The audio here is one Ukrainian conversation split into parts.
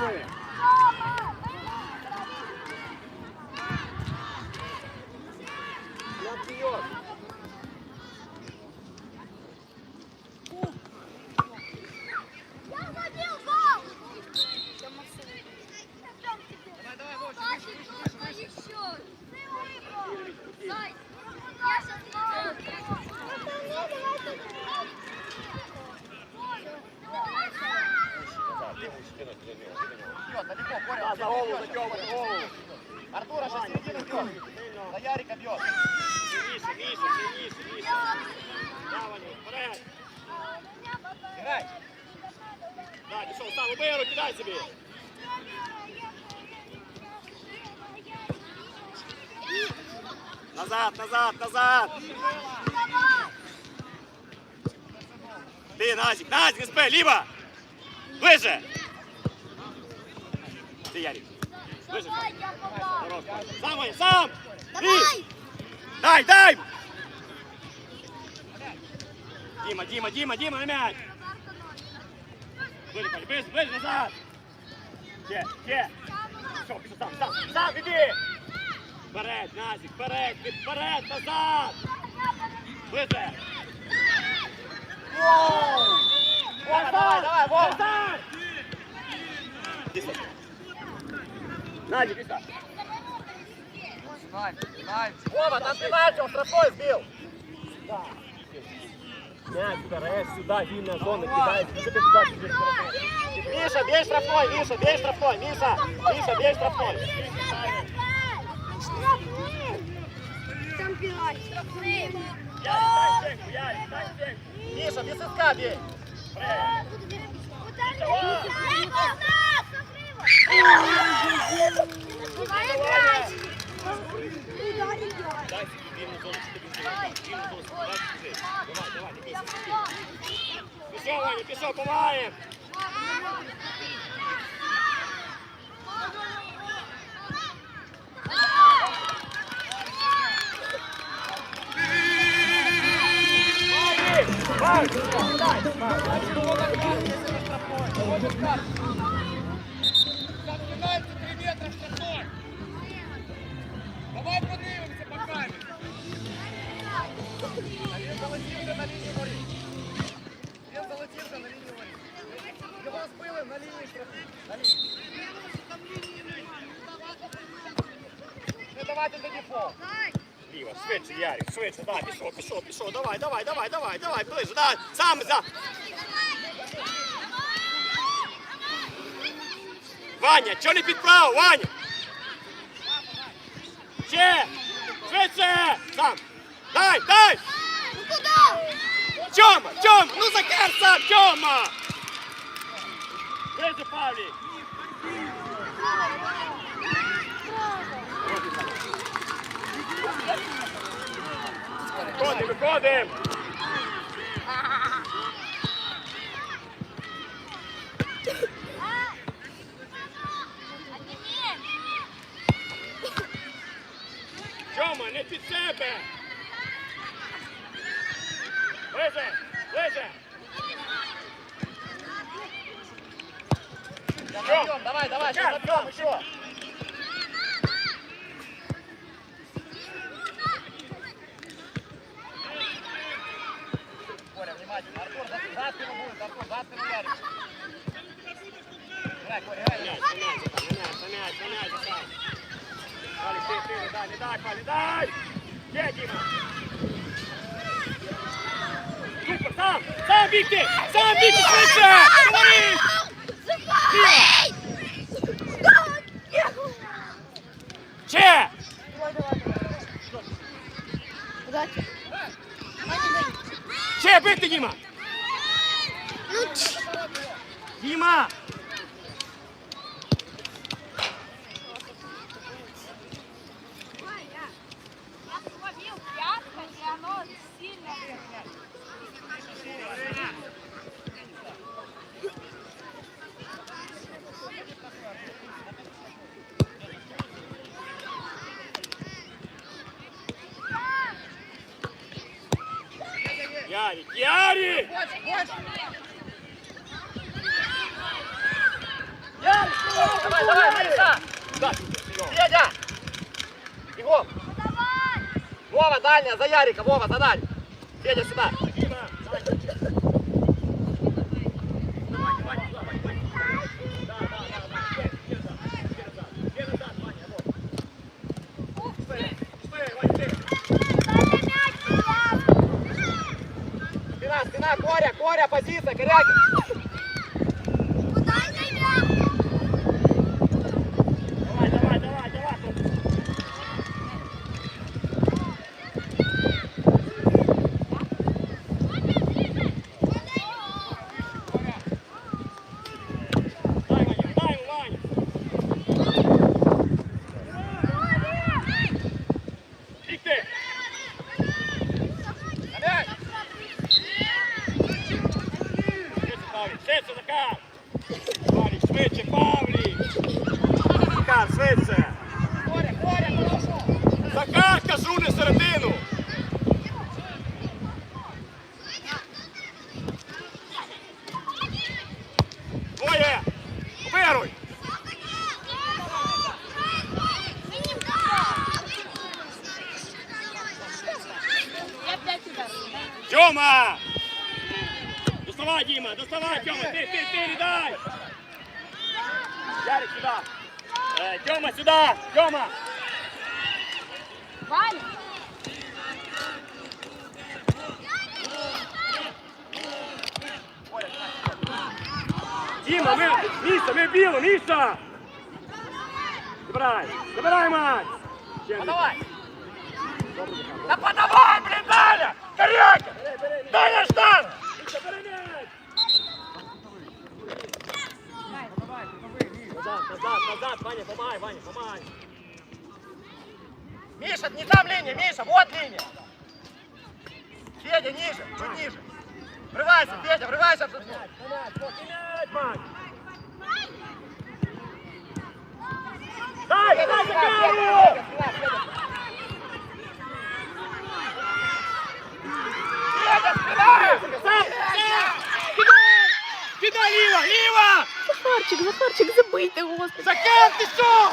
对着 Да, за голову, за голову, за голову. Артура, сейчас середину бьет. За Ярика бьет. Сильніше, Міша, сильніше, Міша. Да, вперед. Играй. Да, пішов, сам, убий руку, кидай собі. Назад, назад, назад. Ти, Назик, Назик, не спи, ліва. Ближе. Ти, Ярик. Ближе. Сам, Ваня, сам. Давай! Дай, дай. Дима, Дима, Дима, Дима, на мяч. Ближе, Коля, ближе, ближе, назад. Є, є. Все, пішов, сам, сам, сам, іди. Вперед, Назик, вперед, вперед, назад. Ближе. Вова, давай, давай, Вова. Назад. Іди сюди. Назик, іди сюди. Вова, там пенальти, он штрафной сбил. Мяч вперед, сюди, вільна зона, кидай, біжи ти туди, біжи туди. Миша, бей штрафной, Миша, бей штрафной, Миша, Миша, бей штрафной. Чемпіон! Ярик, дай стенку, Ярик, дай стенку. Миша, без иска бей. Дай собі вільну зону, що тобі зробити. Вільну зону, дай біжи. Давай, давай, Він на лінію воріт. Його збили на лінії штрафної. На лінії. Не давайте тоді фол. Швидше, Ярик, швидше, да, пішов, пішов, пішов, давай, давай, давай, давай, давай, ближче, да, сам за. Ваня, чого не підправив, Ваня? Ще, швидше, сам, дай, дай, Тьома, Тьома, ну закер сам, Тьома. Ближче, Павлік. Виходимо, виходимо. Тьома, не під себе. Ближе, ближе. Забьем, давай, давай, сейчас забьем еще. Боря, внимательно. Артур, за, за спину будет, Артур, за спину Ярик. Играй, Боря, играй. Мяч, на мяч, там, на мяч, на мяч, на мяч, Сань. Валік, ти, ти, не дай, не дай, Павлік, дай! Є, Діма! Супер, сам! Сам бігти! Сам бігти швидше! Говори! Ще! Ще Діма! Діма! Вова, дальняя, за Ярика, Вова, за Даль. Федя, сюда. Спина, спина, Коря, Коря, позиция, Корякин. Тьома! Доставай, Діма, доставай, Тьома, ти, ти, ти, не дай! Ярик, сюди! Е, Тьома, сюди! Тьома! Діма, ми, Міша, ми біло, Міша! Забирай, забирай, не- Подавай. Да подавай, блин, Даня! Корякин! Бери м'яч! Назад, назад, назад, Ваня, помагай, Ваня, помагай! Миша, не там линия, Миша, вот линия. Федя, ниже, чуть ниже. Врывайся, Федя, врывайся в футбол. М'яч, Макс! Дай, дай, Захарчик, Захарчик, забийте, господи. Захар, ти що?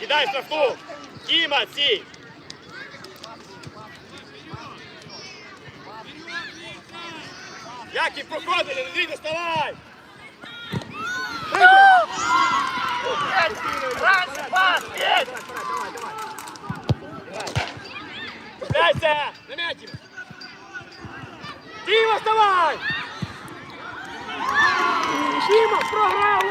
Кидай штрафу! Діма, сій! Як і проходили, не доставай! Раньше пас, Федя! Купляйся! На м'яч! Діма! Вставай! Діма, програв!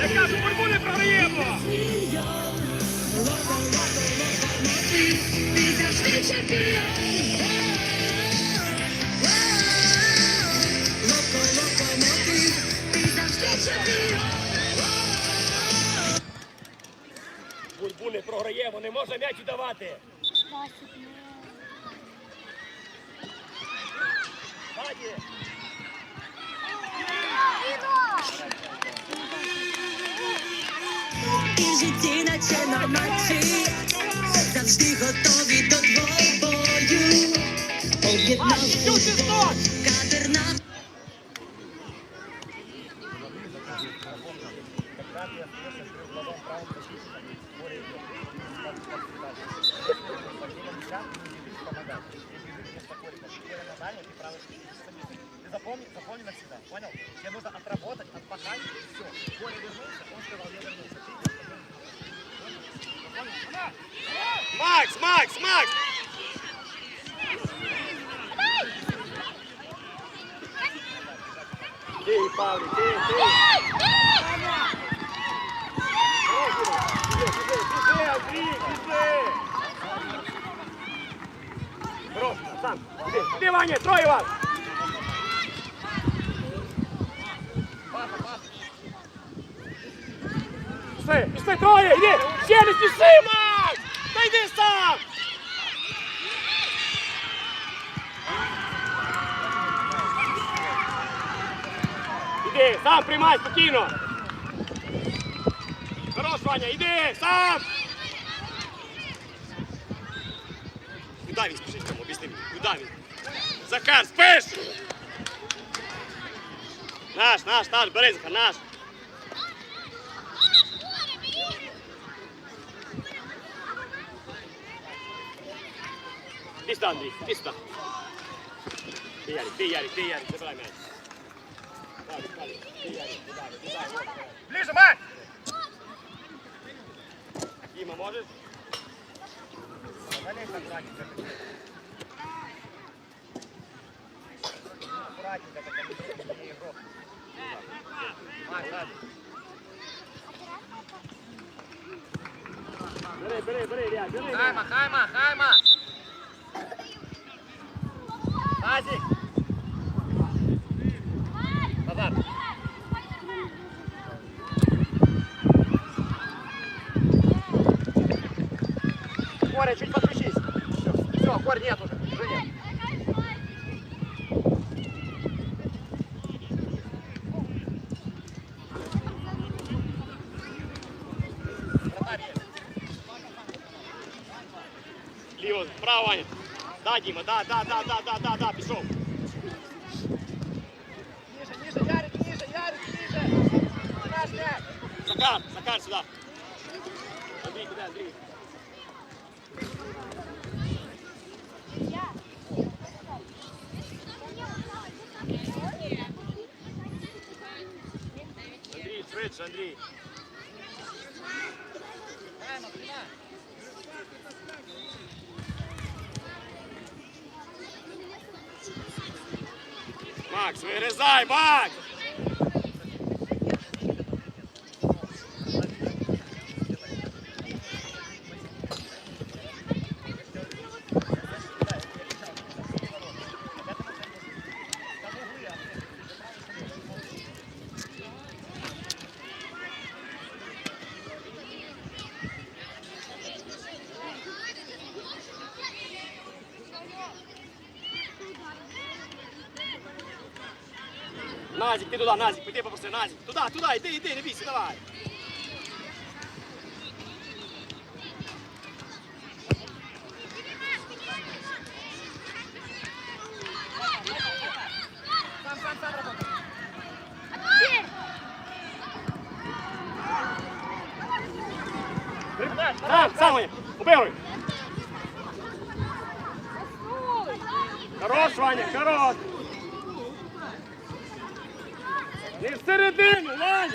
Я кажу, борьбу не програємо! Бурбу не програємо, не може м'яч віддавати. Ззаді. І житті, наче на матчі, завжди готові до двобою. Об'єднав отработать, отпахать, все. Коля вернулся, он сказал, я вернулся. Ты идешь, понял? Макс, Макс, Макс! Ти, Павлік, ти, ти! Біжи, біжи, біжи, Андрій, біжи! Хорош, сам, іди, іди, Ваня, троє вас! Пішли, пішли, троє, іди! Ще не спіши, Макс! Та йди сам! Іди, сам приймай спокійно. Хорош, Ваня, іди, сам. Куди він спішить тому? Об'ясни мені. Куди він? Захар, спиш! Наш, наш, наш, бери, Захар, наш. Сюди, Андрій, сюди. Ти, Ярик, ти, Ярик, ти, Ярик, забирай м'яч. Далі, далі, ти, Ярик, далі, далі. Ближе, Макс! Діма, можеш? Залезь там сзади. Аккуратненько, так, не игрок. Макс, сзади. Бери, бери, бери, Ілля, бери. Хайма, Хайма, Хайма! Тазик! Назад! Коря, чуть подключись. Все, все, Корь нет уже, уже нет. Право, Ваня. Да, Діма, да, да, да, да, да, да, да, пішов. Ниже, ниже, Ярик, ниже, Ярик, ниже. Наш мяч. Захар, Захар, сюди. Андрій, куди, Андрій? Андрій, швидше, Андрій. Хайма, спина. Макс, вигризай, Макс! Назік, ти туди, Назік, піди попроси, Назік. Туди, туди, йди, йди, не бійся, давай. Сам, сам, убегай. Хорош, Ваня, хорош. Не всередину, Ваня.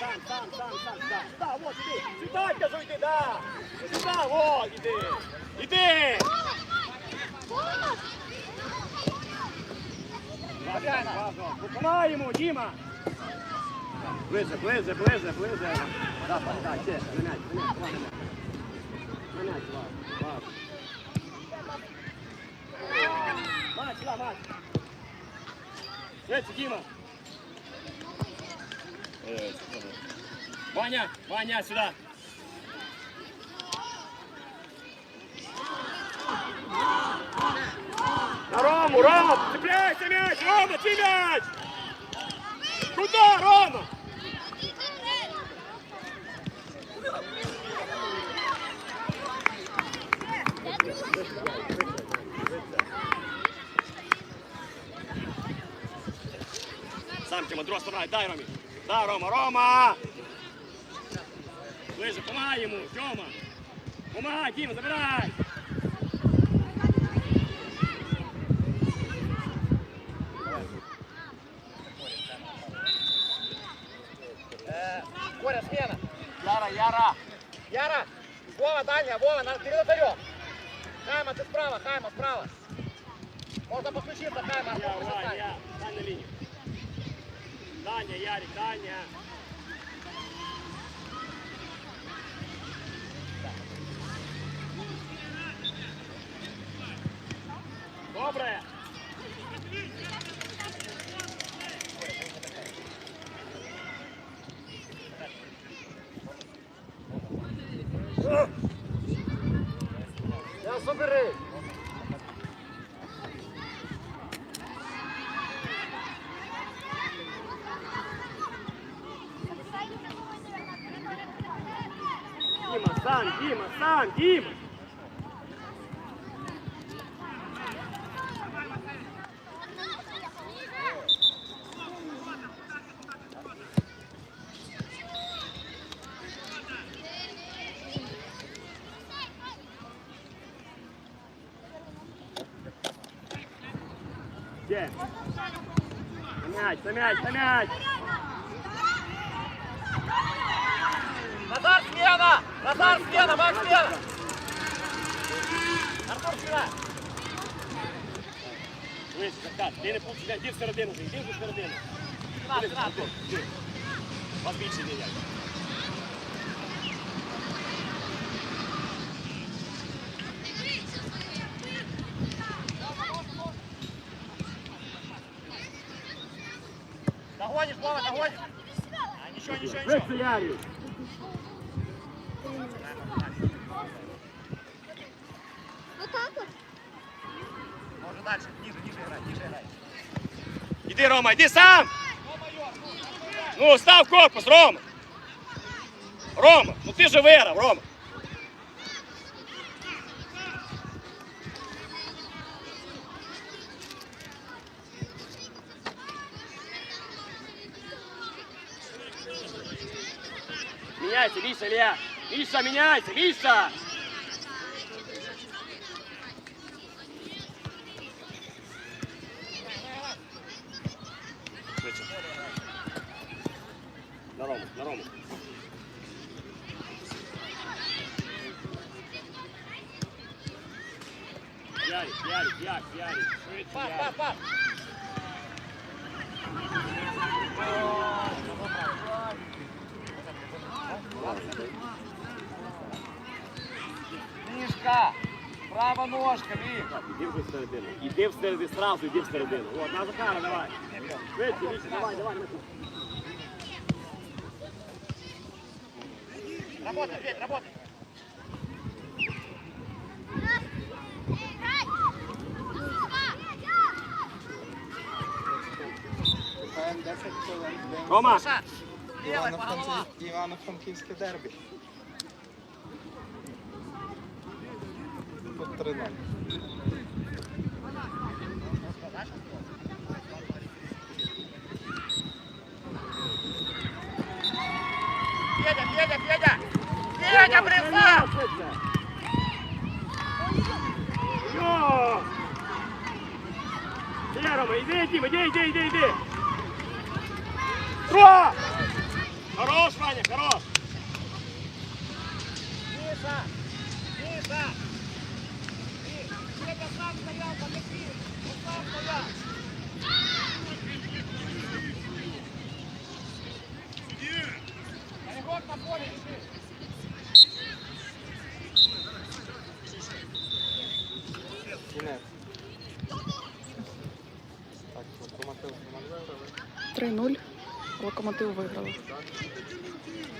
Сам, сам, сам, сам, сам. Да, вот, іди. Сюди, кажу, йди, да. Сюди, вот, іди. Іди. Допомагай йому, Діма. Ближе, ближе, ближе, ближе. Ще, на м'яч, на м'яч, на м'яч. На м'яч, Влад, Влад. Матч, сюди, матч. Швидше, Діма. Ваня, Ваня, сюди. На Рому, Рома, цепляйся мяч, Рома, твій мяч! Куда, Рома? Сам Тима, сторона, дай Ромі. Да, Рома, Рома! Ближе, помагай йому, Тьома! Помагай, Діма, забирай! Боря, смена. Яра, Яра. Яра. Вова, дальняя, Вова, на, перед вратарем. Хайма, ты справа, Хайма, справа. Можно подключиться, Хайма, Я, я, стань на лінію. Даня, Ярик, Даня. Сам, Дима, сам, Дима! Где? На мяч, на мяч, на мяч! Смена! Дивись, Захар, ти не получиш, йди всередину вже, йди смена, Артур! іди, іди. Вас більше ніяк. Догонишь, Вова, догонишь! А, ничего, ничего, ничего! Іди, Рома, іди сам! Ну, став корпус, Рома! Рома, ну ти же виграв, Рома! Меняйся, Миша, Илья! Миша, меняйся, Миша! Швидше. На Рому, на Рому. Ярик, Ярик, як, Ярик. Швидше, Пас, Ярик. пас, пас! Мишка! Права ножка, Миш! Іди вже всередину. Іди всередину, сразу іди всередину. От, на Захара, давай. Швидше, Міша, давай, давай. Миша. Работай, Петь, работай! Рома, Маша! Делай по головам! Івано-Франківське Івано-Франківське дербі. Тут 3-0. Федя, Федя, Федя! Федя, бросай! Йо! Іди, Рома, іди, Діма, іди, іди, іди, іди. Тро! Хорош, Ваня, хорош. Миша! Миша! Миш, Федя сам стоял, подожди! Он сам стоял! Игрок на поле, реши! Кінець. Так, Локомотив виграли.